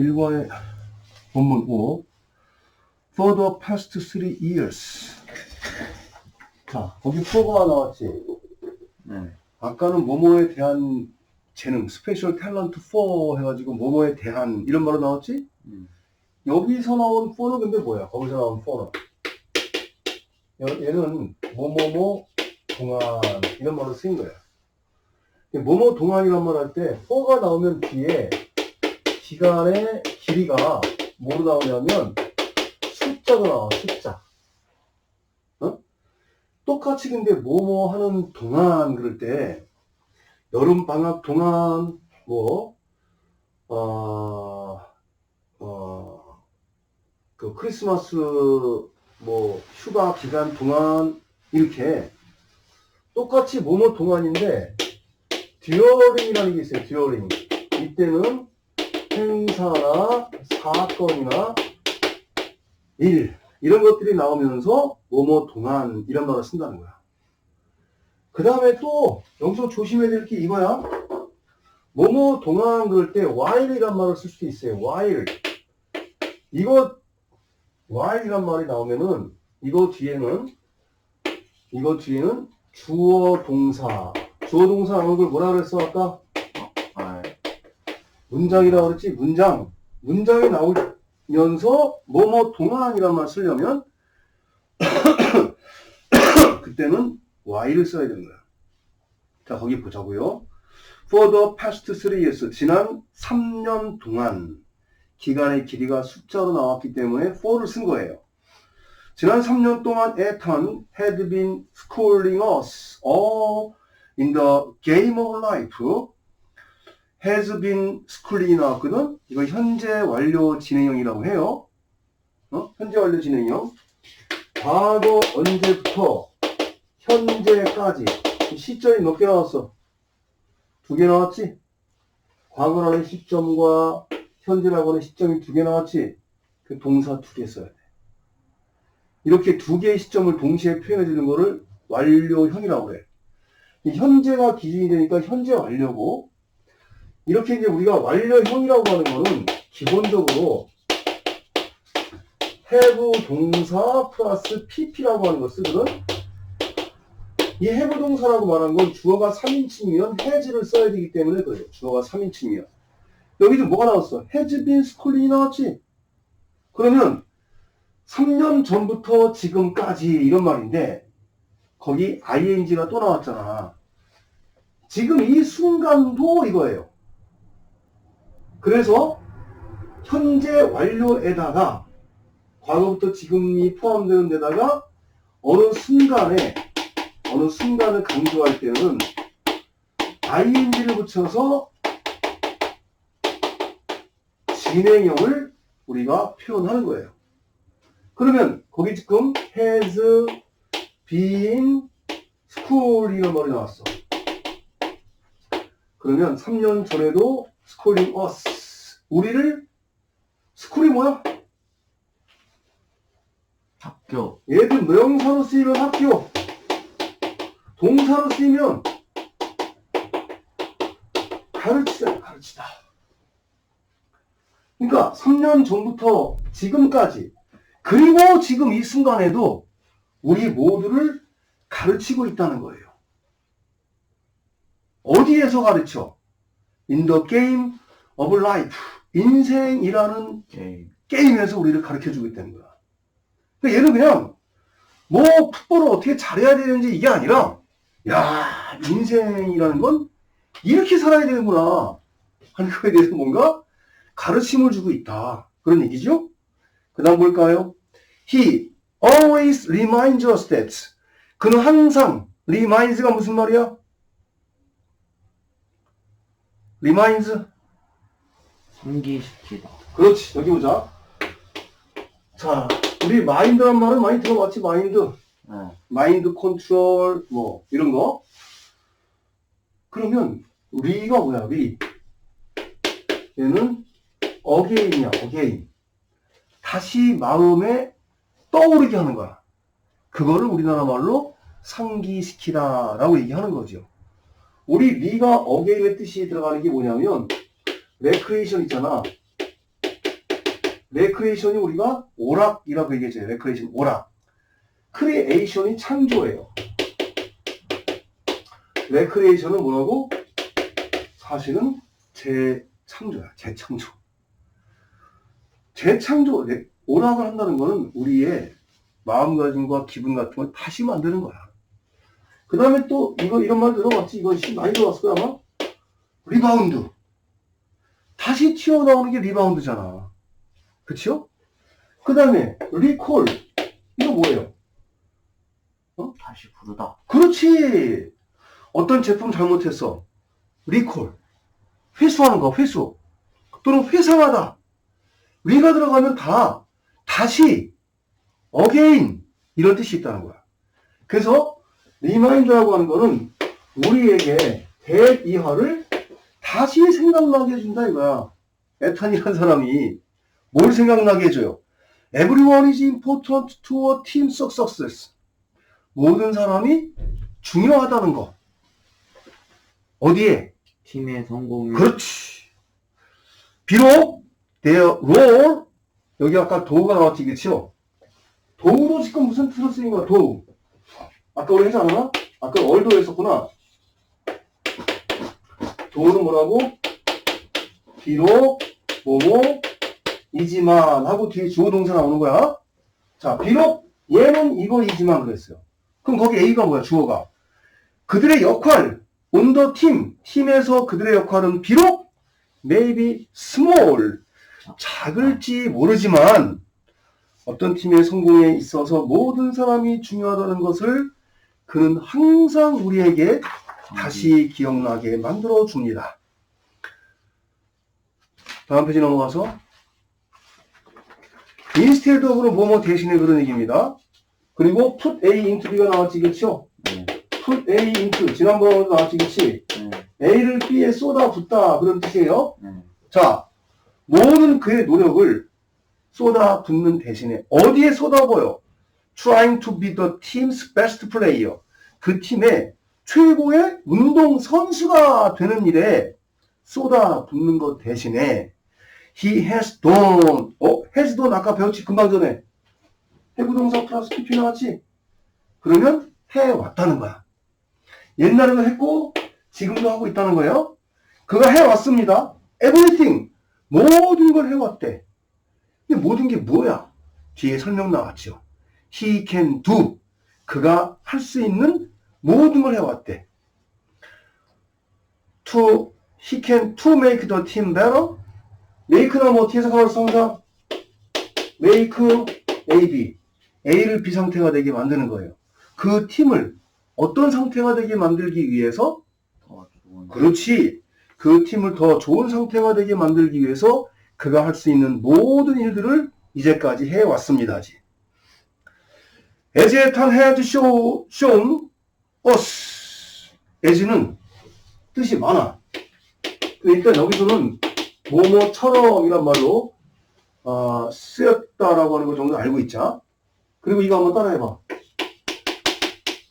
1번의 본문 5. For the past three years. 자, 거기 for가 나왔지. 네. 아까는 뭐뭐에 대한 재능, 스페셜 탤런트 4 해가지고 뭐뭐에 대한 이런 말로 나왔지? 음. 여기서 나온 4는 근데 뭐야? 거기서 나온 4는. 여- 얘는 뭐뭐뭐 동안 이런 말로 쓰인 거야. 이 뭐뭐 동안이란 말 할때 4가 나오면 뒤에 기간의 길이가 뭐로 나오냐면 숫자가 나와, 숫자. 어? 똑같이 근데 뭐뭐 하는 동안 그럴 때 여름 방학 동안 뭐 어, 어, 그 크리스마스 뭐 휴가 기간 동안 이렇게 똑같이 뭐뭐 동안인데 듀어링이라는 게 있어요. 듀어링. 이때는 행사나 사건이나 일 이런 것들이 나오면서 뭐뭐 동안 이런 말을 쓴다는 거야. 그 다음에 또 여기서 조심해야 될 게 이거야. 뭐뭐 동안 그럴 때 while이란 말을 쓸 수도 있어요. while. 이거 while이란 말이 나오면은 이거 뒤에는 이거 뒤에는 주어 동사. 주어 동사 하는 걸 뭐라 그랬어 아까? 아, 문장이라고 그랬지? 문장. 문장이 나오면서 뭐뭐 동안이란 말 쓰려면 그때는 while을 써야 되는 거야. 자, 거기 보자고요. For the past three years, 지난 3년 동안 기간의 길이가 숫자로 나왔기 때문에 for를 쓴 거예요. 지난 3년 동안 에탄 had been schooling us all in the game of life. Has been schooling 나왔거든? 이거 현재 완료 진행형이라고 해요. 어? 현재 완료 진행형. 과거 언제부터 현재까지 시점이 몇 개 나왔어? 두 개 나왔지? 과거라는 시점과 현재라고 하는 시점이 두 개 나왔지? 그 동사 두 개 써야 돼. 이렇게 두 개의 시점을 동시에 표현해 주는 거를 완료형이라고. 이 현재가 기준이 되니까 현재 완료고, 이렇게 이제 우리가 완료형이라고 하는 거는 기본적으로 have 동사 플러스 pp라고 하는 걸 쓰거든? 이 have 동사라고 말한 건 주어가 3인칭이면 has를 써야 되기 때문에 그래요. 주어가 3인칭이면. 여기도 뭐가 나왔어? has been schooling 나왔지? 그러면 3년 전부터 지금까지 이런 말인데 거기 ing가 또 나왔잖아. 지금 이 순간도 이거예요. 그래서 현재 완료에다가 과거부터 지금이 포함되는 데다가 어느 순간에 어느 순간을 강조할 때는 ing를 붙여서 진행형을 우리가 표현하는 거예요. 그러면 거기 지금 has been school이라는 말이 나왔어. 그러면 3년 전에도 schooling us 우리를 스쿨이 뭐야? 학교. 얘들 명사로 쓰이면 학교 동사로 쓰이면 가르치다 가르치다 그러니까 3년 전부터 지금까지 그리고 지금 이 순간에도 우리 모두를 가르치고 있다는 거예요 어디에서 가르쳐? In the game of life 인생이라는 게임. 게임에서 우리를 가르쳐 주고 있다는 거야. 그러니까 얘는 그냥 뭐 풋볼을 어떻게 잘해야 되는지 이게 아니라 야 인생이라는 건 이렇게 살아야 되는구나 하는 거에 대해서 뭔가 가르침을 주고 있다 그런 얘기죠. 그 다음 볼까요? He always reminds us that 그는 항상 reminds가 무슨 말이야? Reminds 상기시키다. 그렇지 여기 보자. 자 우리 마인드란 말은 많이 들어봤지 마인드. 네. 마인드 컨트롤 뭐 이런 거. 그러면 리가 뭐야 리? 얘는 어게인이야 어게인. 다시 마음에 떠오르게 하는 거야. 그거를 우리나라 말로 상기시키다 라고 얘기하는 거죠 우리 리가 어게인의 뜻이 들어가는 게 뭐냐면 레크레이션 있잖아 레크레이션이 우리가 오락이라고 얘기했잖아요. 레크레이션 오락. 크리에이션이 창조예요. 레크레이션은 뭐라고? 사실은 재창조야. 재창조. 재창조, 레- 오락을 한다는 거는 우리의 마음가짐과 기분 같은 걸 다시 만드는 거야. 그 다음에 또 이거 이런 말 들어봤지? 이거 씨 많이 들어봤을 거야 아마? 리바운드. 다시 튀어나오는 게 리바운드잖아. 그쵸? 그 다음에 리콜. 이거 뭐예요? 다시 부르다. 그렇지. 어떤 제품 잘못했어. 리콜. 회수하는 거, 회수. 또는 회상하다. 리가 들어가면 다, 다시, 어게인. 이런 뜻이 있다는 거야. 그래서, 리마인드라고 하는 거는 우리에게 대이하를 다시 생각나게 해준다 이거야. 에탄이라는 사람이 뭘 생각나게 해줘요? Everyone is important to a team success. 모든 사람이 중요하다는 거. 어디에? 팀의 성공이 그렇지. 비록 their role 여기 아까 도우가 나왔지 그치요? 도우도 지금 무슨 틀을 쓰인 거야 도우. 아까 우리 하지 않았나? 아까 얼도 했었구나. 도우는 뭐라고? 비록 뭐뭐 이지만 하고 뒤에 주어 동사 나오는 거야. 자 비록 얘는 이거이지만 그랬어요. 그럼 거기 A가 뭐야 주어가? 그들의 역할 the team 팀에서 그들의 역할은 비록 maybe small 작을지 모르지만 어떤 팀의 성공에 있어서 모든 사람이 중요하다는 것을 그는 항상 우리에게 다시 기억나게 만들어 줍니다. 다음 페이지 넘어가서 instead of는 뭐뭐 대신에 그런 얘기입니다. 그리고 put A into B가 나왔지 그렇죠? 네. put A into 지난번에 나왔지 그렇지? 네. A를 B에 쏟아붓다 그런 뜻이에요. 네. 자, 모든 그의 노력을 쏟아붓는 대신에 어디에 쏟아부어요? Trying to be the team's best player. 그 팀의 최고의 운동 선수가 되는 일에 쏟아 붓는 것 대신에 he has done. 어, has done 아까 배웠지 금방 전에 해부동사 플러스 PP 나왔지? 그러면 해왔다는 거야. 옛날에도 했고 지금도 하고 있다는 거예요. 그가 해왔습니다. everything 모든 걸 해왔대. 근데 모든 게 뭐야? 뒤에 설명 나왔죠. He can do 그가 할 수 있는 모든 걸 해왔대. To he can to make the team better. make는 뭐 뒤에서 가볼 성사 make A, B. A를 B 상태가 되게 만드는 거예요. 그 팀을 어떤 상태가 되게 만들기 위해서 그렇지. 그 팀을 더 좋은 상태가 되게 만들기 위해서 그가 할 수 있는 모든 일들을 이제까지 해왔습니다. As Ethan had show, shown us. as는 뜻이 많아. 일단 여기서는 뭐뭐처럼이란 말로 어, 쓰였다라고 하는 거 정도 알고 있자. 그리고 이거 한번 따라해봐.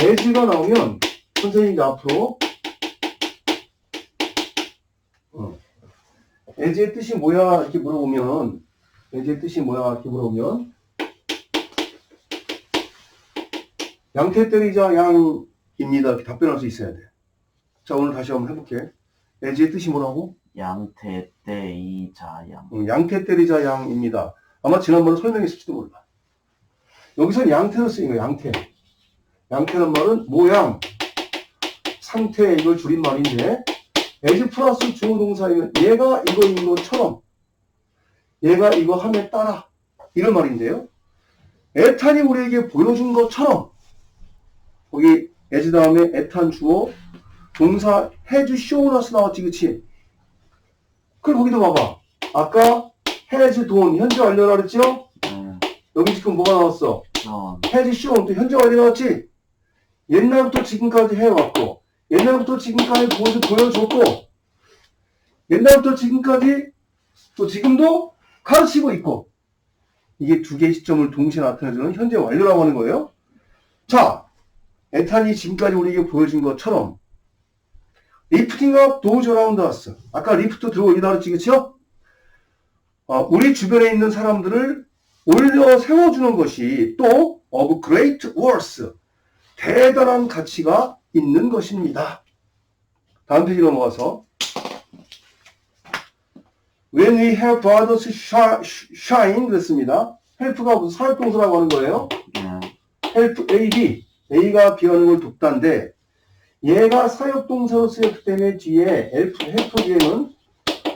as가 나오면 선생님이 앞으로 애지의 뜻이 뭐야? 이렇게 물어보면, 애지의 뜻이 뭐야? 이렇게 물어보면, 양태 때리자 양입니다. 이렇게 답변할 수 있어야 돼. 자, 오늘 다시 한번 해볼게. 애지의 뜻이 뭐라고? 양태 때이자양 음, 양태 때리자 양입니다. 아마 지난번에 설명했을지도 몰라. 여기서 양태로 쓰인 거야, 양태. 양태란 말은 모양, 상태, 이걸 줄인 말인데, as 플러스 주어 동사이면 얘가 이거 인 것처럼, 얘가 이거 함에 따라, 이런 말인데요. 에탄이 우리에게 보여준 것처럼, 거기 as 다음에 에탄 주어, 동사 has shown us 나왔지, 그치? 그럼 거기도 봐봐. 아까 has 돈 현재 완료라 그랬죠? 네. 여기 지금 뭐가 나왔어? 전 has shown 또 현재 완료 나왔지? 옛날부터 지금까지 해왔고 옛날부터 지금까지 보여서 보여줬고 옛날부터 지금까지 또 지금도 가르치고 있고 이게 두 개의 시점을 동시에 나타내주는 현재 완료라고 하는 거예요. 자, 에탄이 지금까지 우리에게 보여준 것처럼 리프팅 업 도즈 라운드 왔어. 아까 리프트 들어 올리다 그랬지, 그쵸? 어, 우리 주변에 있는 사람들을 올려 세워주는 것이 또 of great worth, 대단한 가치가 있는 것입니다. 다음 페이지 넘어가서 When we help others shi- shine 그랬습니다. help가 무슨 사역동사라고 하는 거예요. 네. help A, B. A가 B 하는 걸 돕다인데 얘가 사역동사로 쓰였기 때문에 뒤에 help, help 뒤에는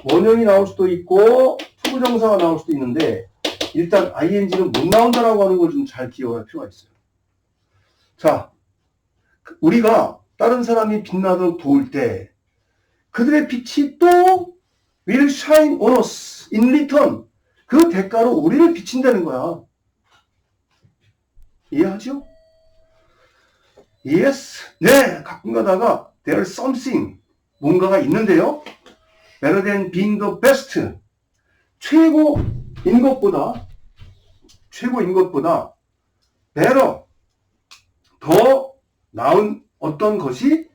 원형이 나올 수도 있고 투부정사가 나올 수도 있는데 일단 ing는 못 나온다라고 하는 걸 좀 잘 기억할 필요가 있어요. 자, 우리가 다른 사람이 빛나도록 도울 때 그들의 빛이 또 will shine on us in return. 그 대가로 우리를 비친다는 거야. 이해하죠? Yes. 네. 가끔 가다가 there's something. 뭔가가 있는데요. Better than being the best. 최고인 것보다, 최고인 것보다 better. 더 나은 어떤 것이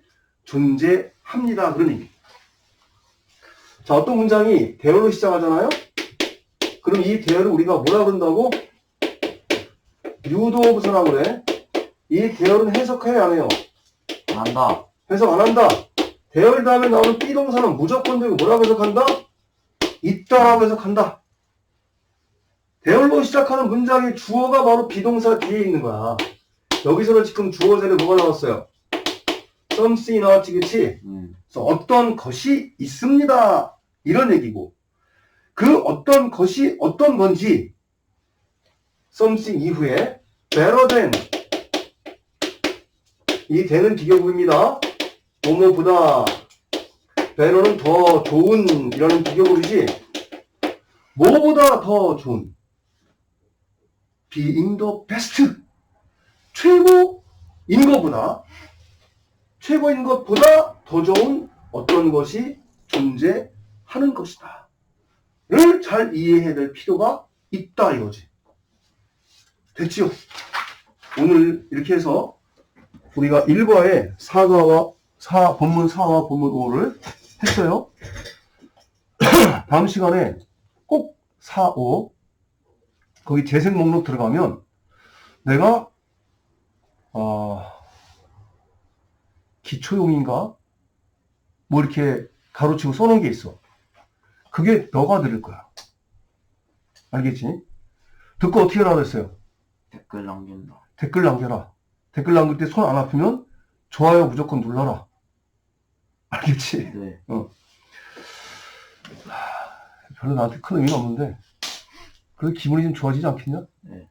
존재합니다. 그런 의미. 자, 어떤 문장이 대열로 시작하잖아요? 그럼 이 대열을 우리가 뭐라 그런다고? 유도부사라고 그래. 이 대열은 해석해야 안 해요. 한다. 해석 안 한다. 대열 다음에 나오는 비동사는 무조건 되고 뭐라고 해석한다? 있다라고 해석한다. 대열로 시작하는 문장의 주어가 바로 비동사 뒤에 있는 거야. 여기서는 지금 주어 자리에 뭐가 나왔어요? something 나왔지, 그치? 음. 그래서 어떤 것이 있습니다. 이런 얘기고. 그 어떤 것이 어떤 건지 something 이후에 better than 이 than은 비교구입니다. 뭐뭐보다 better는 더 좋은 이라는 비교구이지 뭐보다 더 좋은 being the best 최고인 것보다 최고인 것보다 더 좋은 어떤 것이 존재하는 것이다. 를 잘 이해해야 될 필요가 있다 이거지. 됐지요? 오늘 이렇게 해서 우리가 1과에 4과와 4, 본문 4와 본문 5를 했어요. 다음 시간에 꼭 4, 5 거기 재생 목록 들어가면 내가 어, 기초용인가? 뭐 이렇게 가로치고 써놓은 게 있어. 그게 너가 들을 거야. 알겠지? 듣고 어떻게 하라 그랬어요? 댓글 남긴다. 댓글 남겨라. 댓글 남길 때 손 안 아프면 좋아요 무조건 눌러라. 알겠지? 네. 별로 나한테 큰 의미는 없는데 그래도 기분이 좀 좋아지지 않겠냐? 네.